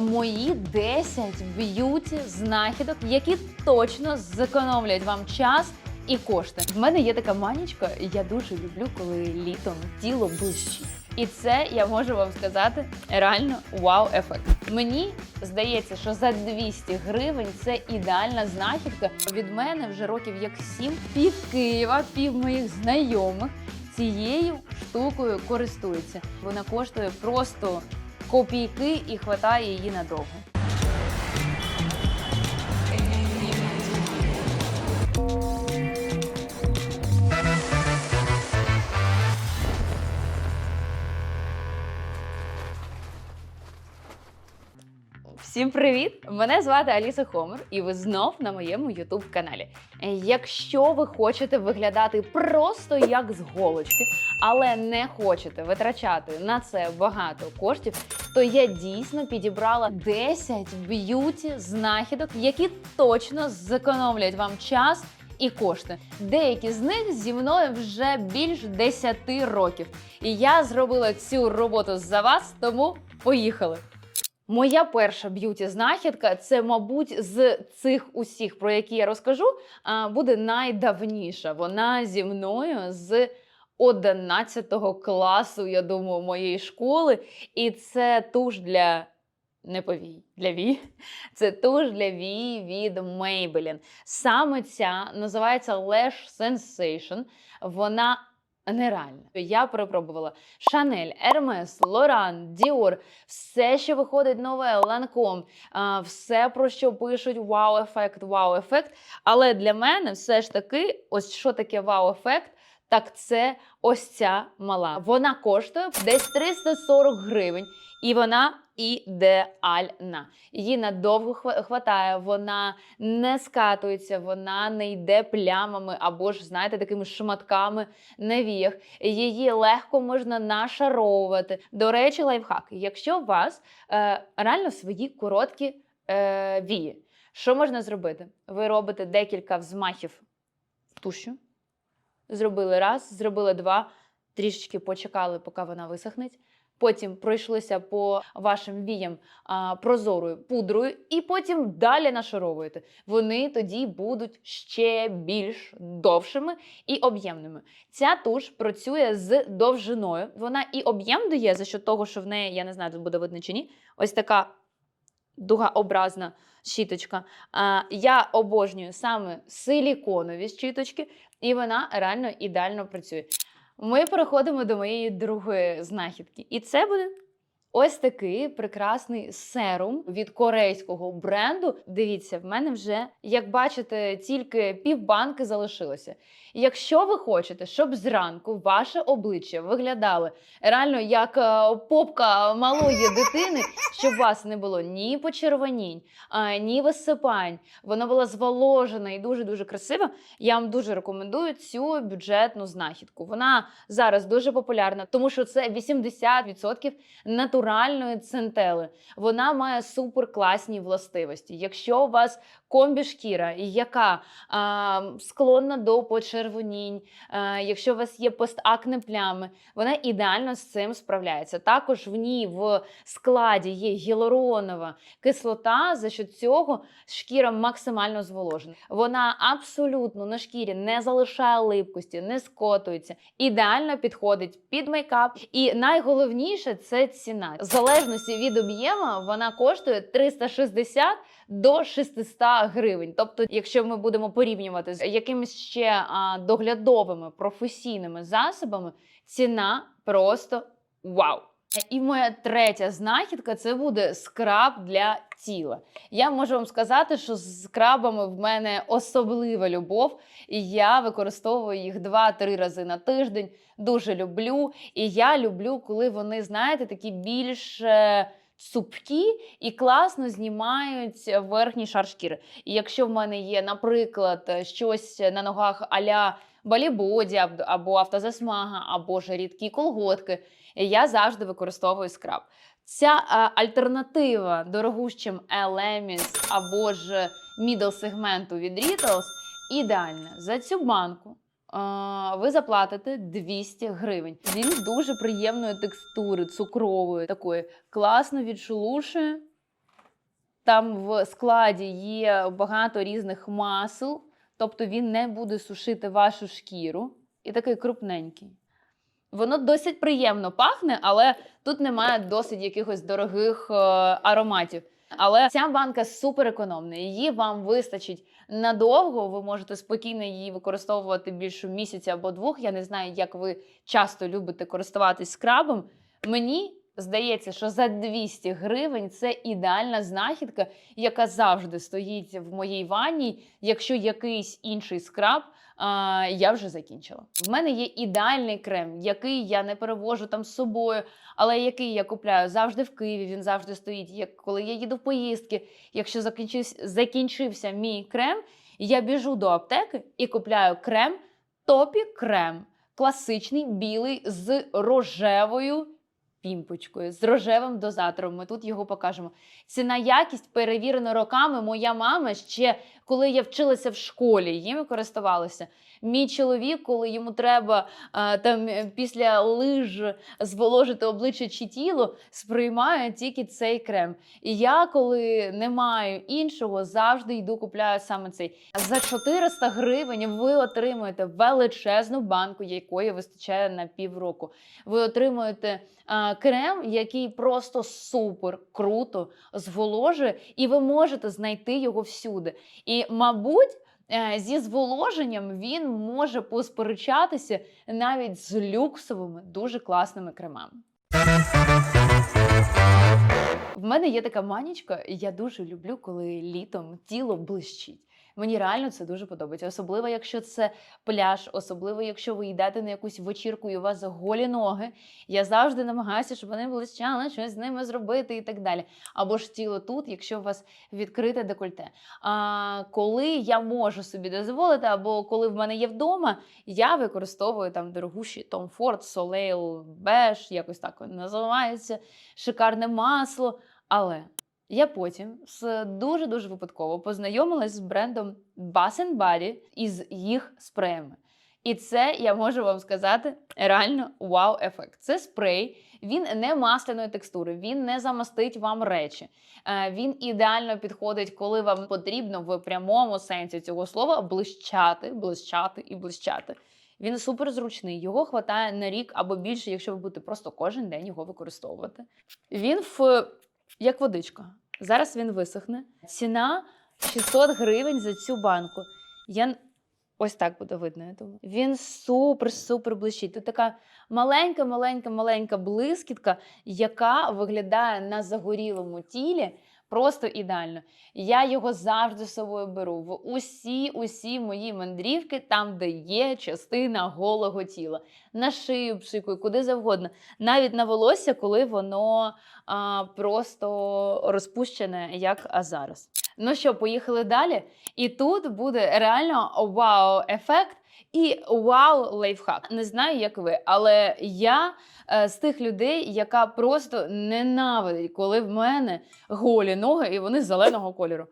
мої 10 б'юті знахідок, які точно зекономлять вам час. І кошти. В мене є така манічка, я дуже люблю, коли літом тіло блищить. І це я можу вам сказати реально вау-ефект. Мені здається, що за 200 гривень це ідеальна знахідка. Від мене вже років як сім, пів Києва, пів моїх знайомих цією штукою користуються. Вона коштує просто копійки і хватає її надовго. Всім привіт! Мене звати Аліса Хомер, і ви знов на моєму youtube каналі. Якщо ви хочете виглядати просто як з голочки, але не хочете витрачати на це багато коштів, то я дійсно підібрала 10 б'юті знахідок, які точно зекономлять вам час. І кошти. Деякі з них зі мною вже більш 10 років. І я зробила цю роботу за вас, тому поїхали. Моя перша б'юті знахідка це, мабуть, з цих усіх, про які я розкажу, буде найдавніша. Вона зі мною з 11 класу, я думаю, моєї школи. І це туш для. Не повій, для Ві. Це туш для Ві від Maybelline. Саме ця називається Lash Sensation. Вона нереальна. Я перепробувала Шанель, Ермес, Лоран, Діор, все, що виходить нове, Ланком, все, про що пишуть вау-ефект, вау-ефект. Але для мене все ж таки, ось що таке вау-ефект, так це ось ця мала. Вона коштує десь 340 гривень, і вона ідеальна. Її надовго хватає, вона не скатується, вона не йде плямами або ж, знаєте, такими шматками на віях. Її легко можна нашаровувати. До речі, лайфхак. Якщо у вас е, реально свої короткі е, вії, що можна зробити? Ви робите декілька взмахів тушю. Зробили раз, зробили два, трішечки почекали, поки вона висохне. Потім пройшлися по вашим віям а, прозорою пудрою, і потім далі нашаровуєте. Вони тоді будуть ще більш довшими і об'ємними. Ця туш працює з довжиною. Вона і об'єм дає за що того, що в неї, я не знаю, тут буде видно чи ні, ось така дугообразна щіточка. А, я обожнюю саме силіконові щіточки, і вона реально ідеально працює. Ми переходимо до моєї другої знахідки. І це буде ось такий прекрасний серум від корейського бренду. Дивіться, в мене вже, як бачите, тільки півбанки залишилося. Якщо ви хочете, щоб зранку ваше обличчя виглядало реально як е, попка малої дитини, щоб у вас не було ні почервонінь, ні висипань, воно було зволожена і дуже дуже красива. Я вам дуже рекомендую цю бюджетну знахідку. Вона зараз дуже популярна, тому що це 80% натуральної центели. Вона має супер класні властивості. Якщо у вас комбішкіра, яка а, склонна до почервонінь, а, якщо у вас є постакне плями, вона ідеально з цим справляється. Також в ній в складі є гіалуронова кислота, за що цього шкіра максимально зволожена. Вона абсолютно на шкірі не залишає липкості, не скотується, ідеально підходить під мейкап. І найголовніше це ціна. В залежності від об'єму вона коштує 360 до 600 гривень. Тобто, якщо ми будемо порівнювати з якимись ще доглядовими професійними засобами, ціна просто вау. І моя третя знахідка це буде скраб для тіла. Я можу вам сказати, що з скрабами в мене особлива любов, і я використовую їх 2-3 рази на тиждень. Дуже люблю. І я люблю, коли вони, знаєте, такі більш. е, Цупкі і класно знімають верхній шар шкіри. І якщо в мене є, наприклад, щось на ногах аля балібоді або автозасмага, або ж рідкі колготки, я завжди використовую скраб. Ця е, альтернатива дорогущим Elemis або ж мідл сегменту від Rittles ідеальна. За цю банку е, ви заплатите 200 гривень. Він дуже приємної текстури, цукрової, такої класно відшелушує. Там в складі є багато різних масел, тобто він не буде сушити вашу шкіру. І такий крупненький. Воно досить приємно пахне, але тут немає досить якихось дорогих е, ароматів. Але ця банка супер економна. Її вам вистачить надовго. Ви можете спокійно її використовувати більше місяця або двох. Я не знаю, як ви часто любите користуватись скрабом. Мені здається, що за 200 гривень це ідеальна знахідка, яка завжди стоїть в моїй ванні. Якщо якийсь інший скраб, а, я вже закінчила. В мене є ідеальний крем, який я не перевожу там з собою, але який я купляю завжди в Києві. Він завжди стоїть. Як коли я їду в поїздки. Якщо закінчився, закінчився мій крем, я біжу до аптеки і купляю крем Топі крем. Класичний білий з рожевою пімпочкою, з рожевим дозатором. Ми тут його покажемо. Ціна якість перевірена роками. Моя мама ще коли я вчилася в школі, їм користувалася. Мій чоловік, коли йому треба там е, після лиж зволожити обличчя чи тіло, сприймає тільки цей крем. І я, коли не маю іншого, завжди йду купляю саме цей. За 400 гривень ви отримуєте величезну банку, якої вистачає на півроку. Ви отримуєте а, крем, який просто супер круто зволожує, і ви можете знайти його всюди. І, мабуть, е, зі зволоженням він може посперечатися навіть з люксовими дуже класними кремами. В мене є така манічка, і я дуже люблю, коли літом тіло блищить. Мені реально це дуже подобається, особливо якщо це пляж, особливо якщо ви йдете на якусь вечірку і у вас голі ноги. Я завжди намагаюся, щоб вони блищали, щось з ними зробити і так далі. Або ж тіло тут, якщо у вас відкрите декольте. А коли я можу собі дозволити, або коли в мене є вдома, я використовую там дорогущі Tom Ford, Soleil Beige, якось так називається, шикарне масло. Але я потім з дуже-дуже випадково познайомилась з брендом Bath Body із їх спреями. І це я можу вам сказати реально вау-ефект. Це спрей, він не масляної текстури, він не замастить вам речі. Е, Він ідеально підходить, коли вам потрібно в прямому сенсі цього слова блищати, блищати і блищати. Він супер зручний, його хватає на рік або більше, якщо ви будете просто кожен день його використовувати. Він в як водичка. Зараз він висохне. Ціна 600 гривень за цю банку. Я ось так буде видно. Я думаю. Він супер-супер блищить. Тут така маленька, маленька, маленька блискітка, яка виглядає на загорілому тілі. Просто ідеально. Я його завжди з собою беру в усі усі мої мандрівки, там, де є частина голого тіла. На шию пшикую, куди завгодно. Навіть на волосся, коли воно а, просто розпущене, як зараз. Ну що, поїхали далі. І тут буде реально вау-ефект і вау-лайфхак. Не знаю, як ви, але я е, з тих людей, яка просто ненавидить, коли в мене голі ноги і вони зеленого кольору.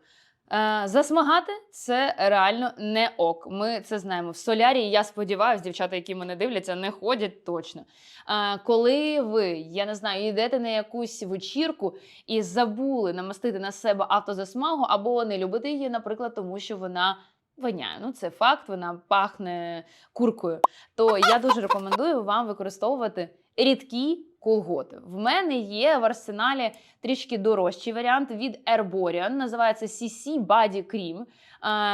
Е, Засмагати це реально не ок. Ми це знаємо. В солярі, я сподіваюся, дівчата, які мене дивляться, не ходять точно. Е, Коли ви, я не знаю, йдете на якусь вечірку і забули намастити на себе автозасмагу, або не любите її, наприклад, тому що вона воняє. Ну, це факт, вона пахне куркою. То я дуже рекомендую вам використовувати рідкі колготи. В мене є в арсеналі трішки дорожчий варіант від Herborian, називається CC Body Cream.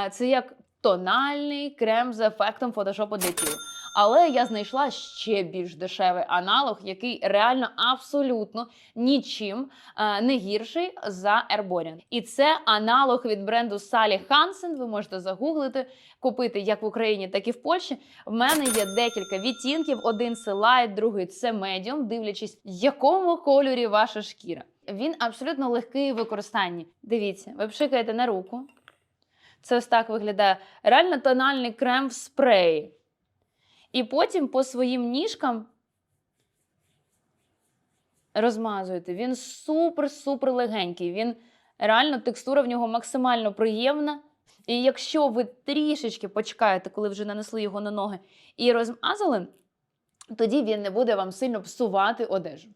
Це як тональний крем з ефектом фотошопу для тіла. Але я знайшла ще більш дешевий аналог, який реально абсолютно нічим е, не гірший за Herborian. І це аналог від бренду Sally Hansen. Ви можете загуглити, купити як в Україні, так і в Польщі. В мене є декілька відтінків: один це light, другий це medium, дивлячись, в якому кольорі ваша шкіра. Він абсолютно легкий в використанні. Дивіться, ви пшикаєте на руку. Це ось так виглядає. Реально тональний крем в спреї. І потім по своїм ніжкам розмазуєте. Він супер-супер легенький. Він реально текстура в нього максимально приємна. І якщо ви трішечки почекаєте, коли вже нанесли його на ноги і розмазали, тоді він не буде вам сильно псувати одежу.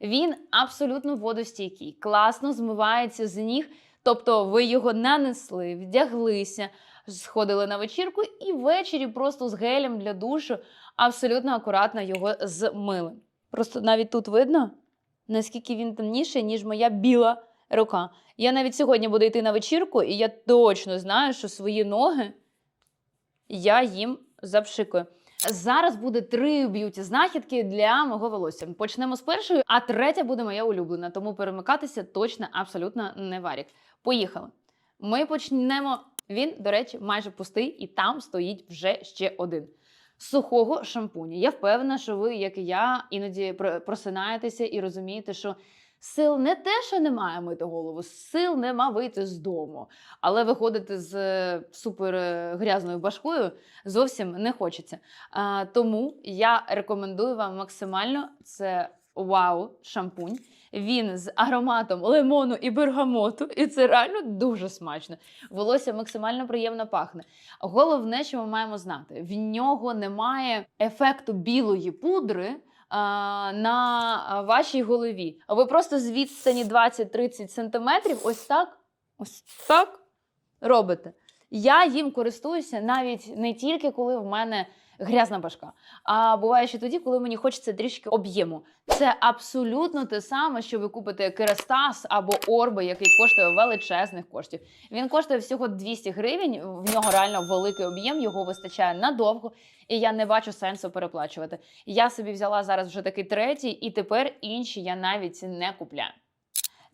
Він абсолютно водостійкий, класно змивається з ніг. Тобто ви його нанесли, вдяглися, сходили на вечірку і ввечері просто з гелем для душу абсолютно акуратно його змили. Просто навіть тут видно, наскільки він темніший, ніж моя біла рука. Я навіть сьогодні буду йти на вечірку, і я точно знаю, що свої ноги я їм запшикую. Зараз буде три б'юті знахідки для мого волосся. Почнемо з першої, а третя буде моя улюблена, тому перемикатися точно абсолютно не варік. Поїхали. Ми почнемо. Він, до речі, майже пустий, і там стоїть вже ще один. Сухого шампуня. Я впевнена, що ви, як і я, іноді про- просинаєтеся і розумієте, що сил не те, що немає мити голову, сил нема вийти з дому. Але виходити з е, супер е, грязною башкою зовсім не хочеться. А, тому я рекомендую вам максимально це вау шампунь. Він з ароматом лимону і бергамоту, і це реально дуже смачно. Волосся максимально приємно пахне. Головне, що ми маємо знати, в нього немає ефекту білої пудри. На вашій голові. А Ви просто з відстані 20-30 сантиметрів ось так, ось так робите. Я їм користуюся навіть не тільки коли в мене грязна башка, а буває ще тоді, коли мені хочеться трішки об'єму. Це абсолютно те саме, що ви купите керастас або орби, який коштує величезних коштів. Він коштує всього 200 гривень. В нього реально великий об'єм, його вистачає надовго, і я не бачу сенсу переплачувати. Я собі взяла зараз вже такий третій, і тепер інші я навіть не купляю.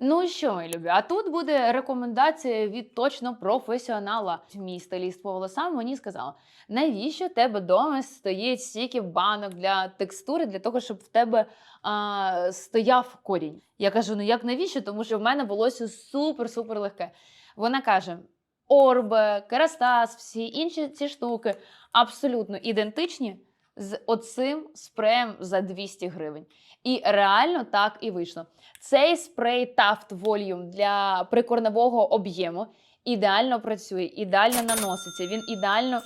Ну що, мої любі? А тут буде рекомендація від точно професіонала. Мій стиліст по волосам мені сказала, навіщо в тебе вдома стоїть стільки банок для текстури, для того, щоб в тебе а, стояв корінь. Я кажу: ну як навіщо? Тому що в мене волосся супер-супер легке. Вона каже: Орбе, Керастас, всі інші ці штуки абсолютно ідентичні з оцим спреєм за 200 гривень. І реально так і вийшло. Цей спрей Taft Volume для прикорневого об'єму ідеально працює, ідеально наноситься. Він ідеально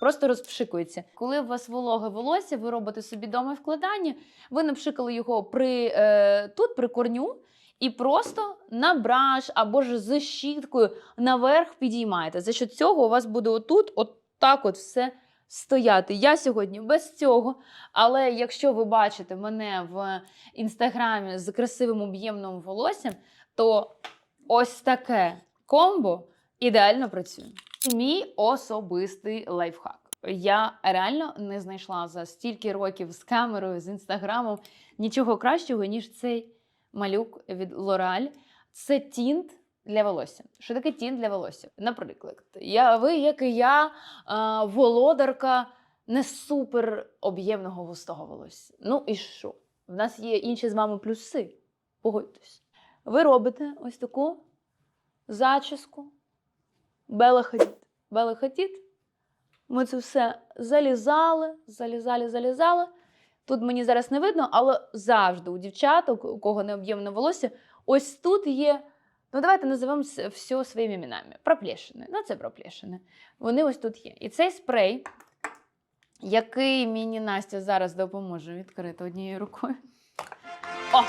просто розпшикується. Коли у вас вологе волосся, ви робите собі дома вкладання, ви напшикали його при, е, тут, при корню, і просто на браш або ж з щіткою наверх підіймаєте. За що цього у вас буде отут, от так от все стояти. Я сьогодні без цього. Але якщо ви бачите мене в інстаграмі з красивим об'ємним волоссям, то ось таке комбо ідеально працює. Мій особистий лайфхак. Я реально не знайшла за стільки років з камерою, з інстаграмом нічого кращого, ніж цей малюк від L'Oreal. Це тінт для волосся. Що таке тінт для волосся? Наприклад, я, ви, як і я, володарка не супер об'ємного густого волосся. Ну і що? В нас є інші з вами плюси. Погодьтесь. Ви робите ось таку зачіску. Бела Хадід. Бела Хадід. Ми це все залізали, залізали, залізали. Тут мені зараз не видно, але завжди у дівчаток, у кого не об'ємне волосся, ось тут є. Ну, давайте називемо все своїми іменами. Проплешини. Ну, це проплешини. Вони ось тут є. І цей спрей, який мені Настя зараз допоможе відкрити однією рукою. О!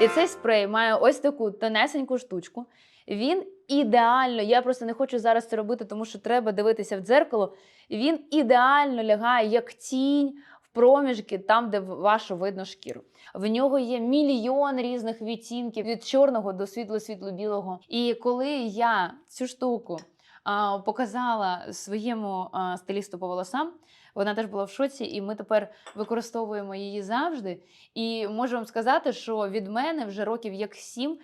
І цей спрей має ось таку тонесеньку штучку. Він ідеально, я просто не хочу зараз це робити, тому що треба дивитися в дзеркало. Він ідеально лягає як тінь проміжки, там, де вашу видно шкіру. В нього є мільйон різних відтінків від чорного до світло-світло-білого. І коли я цю штуку а, показала своєму а, стилісту по волосам, вона теж була в шоці, і ми тепер використовуємо її завжди. І можу вам сказати, що від мене вже років як сім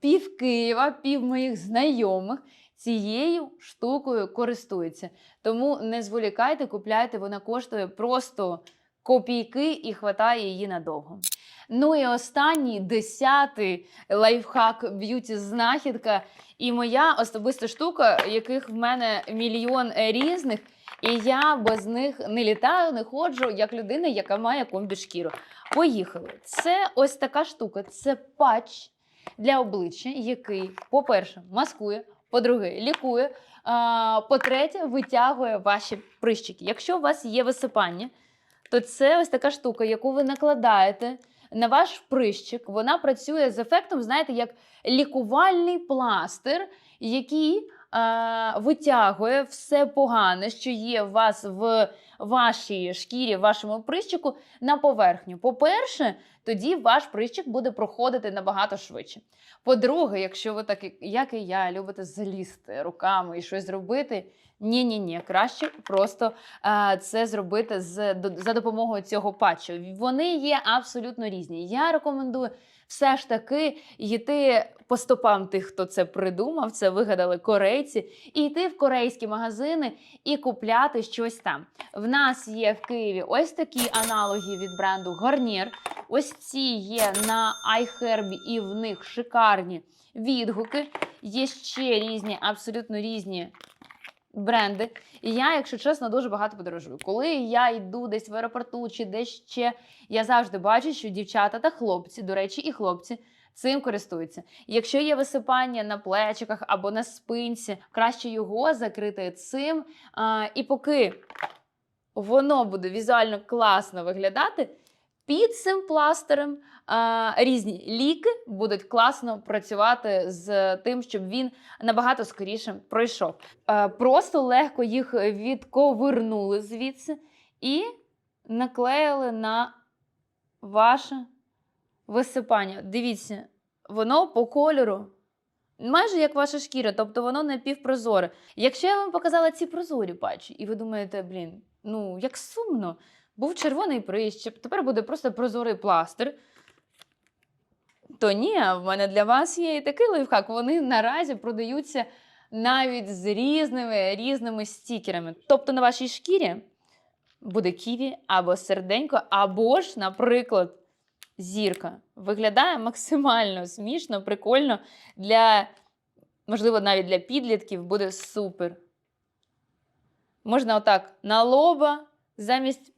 пів Києва, пів моїх знайомих цією штукою користуються. Тому не зволікайте, купляйте, вона коштує просто копійки і хватає її надовго. Ну і останній десятий лайфхак б'юті знахідка. І моя особиста штука, яких в мене мільйон різних, і я без них не літаю, не ходжу, як людина, яка має комбі-шкіру. Поїхали. Це ось така штука. Це патч для обличчя, який, по-перше, маскує, по-друге, лікує. По-третє, витягує ваші прищики. Якщо у вас є висипання, то це ось така штука, яку ви накладаєте на ваш прищик. Вона працює з ефектом, знаєте, як лікувальний пластир, який витягує все погане, що є у вас в вашій шкірі, в вашому прищику, на поверхню. По-перше, тоді ваш прищик буде проходити набагато швидше. По-друге, якщо ви так, як і я, любите залізти руками і щось зробити. Ні, ні, ні, краще просто е, це зробити з до- за допомогою цього патчу. Вони є абсолютно різні. Я рекомендую все ж таки йти по стопам тих, хто це придумав, це вигадали корейці, і йти в корейські магазини і купляти щось там. В нас є в Києві ось такі аналоги від бренду Garnier. Ось ці є на iHerb, і в них шикарні відгуки. Є ще різні, абсолютно різні бренди. І я, якщо чесно, дуже багато подорожую. Коли я йду десь в аеропорту чи десь ще, я завжди бачу, що дівчата та хлопці, до речі, і хлопці. Цим користуються. Якщо є висипання на плечиках або на спинці, краще його закрити цим. А, і поки воно буде візуально класно виглядати, під цим пластирем а, різні ліки будуть класно працювати з тим, щоб він набагато скоріше пройшов. Е, Просто легко їх відковирнули звідси і наклеїли на ваше висипання. Dивіться, воно по кольору. Майже як ваша шкіра, тобто воно напівпрозоре. Якщо я вам показала ці прозорі патчі, і ви думаєте, блін, ну як сумно, був червоний прищеп, тепер буде просто прозорий пластир. То ні, в мене для вас є і такий лайфхак. Вони наразі продаються навіть з різними різними стікерами. Тобто на вашій шкірі буде ківі або серденько, або ж, наприклад, зірка. Виглядає максимально смішно, прикольно. Для, можливо, навіть для підлітків буде супер. Можна отак на лоба замість.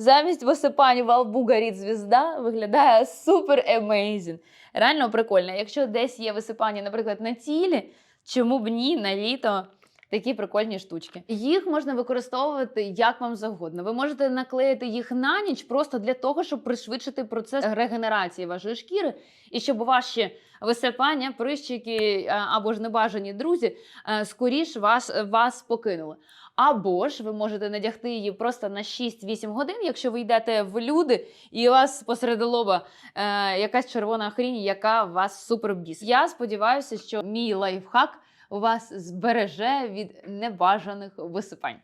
Замість висипання в лбу горить звізда, виглядає супер емейзін. Реально прикольно. Якщо десь є висипання, наприклад, на тілі, чому б ні на літо такі прикольні штучки. Їх можна використовувати як вам завгодно. Ви можете наклеїти їх на ніч просто для того, щоб пришвидшити процес регенерації вашої шкіри, і щоб ваші висипання, прищики або ж небажані друзі скоріш вас, вас покинули. Або ж ви можете надягти її просто на 6-8 годин, якщо ви йдете в люди, і у вас посеред лоба е, якась червона хрінь, яка вас супер біс. Я сподіваюся, що мій лайфхак вас збереже від небажаних висипань.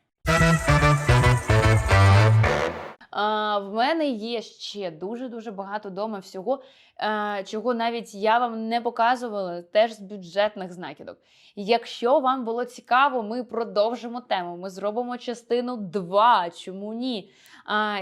В мене є ще дуже-дуже багато дома всього, е, чого навіть я вам не показувала, теж з бюджетних знахідок. Якщо вам було цікаво, ми продовжимо тему. Ми зробимо частину 2. Чому ні?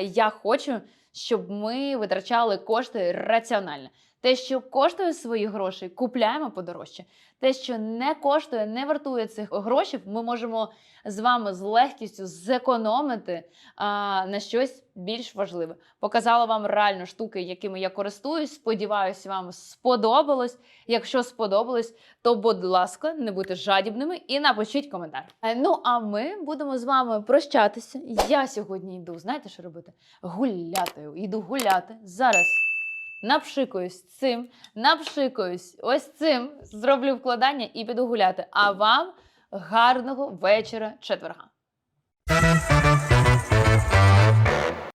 Я хочу, щоб ми витрачали кошти раціонально. Те, що коштує свої гроші, купляємо подорожче. Те, що не коштує, не вартує цих грошей, ми можемо з вами з легкістю зекономити а, на щось більш важливе. Показала вам реально штуки, якими я користуюсь. Сподіваюсь, вам сподобалось. Якщо сподобалось, то, будь ласка, не будьте жадібними і напишіть коментар. Е, Ну а ми будемо з вами прощатися. Я сьогодні йду. Знаєте, що робити? Гуляти. Йду гуляти зараз. Напшикаюсь цим, напшикуюсь ось цим, зроблю вкладання і піду гуляти. А вам гарного вечора четверга.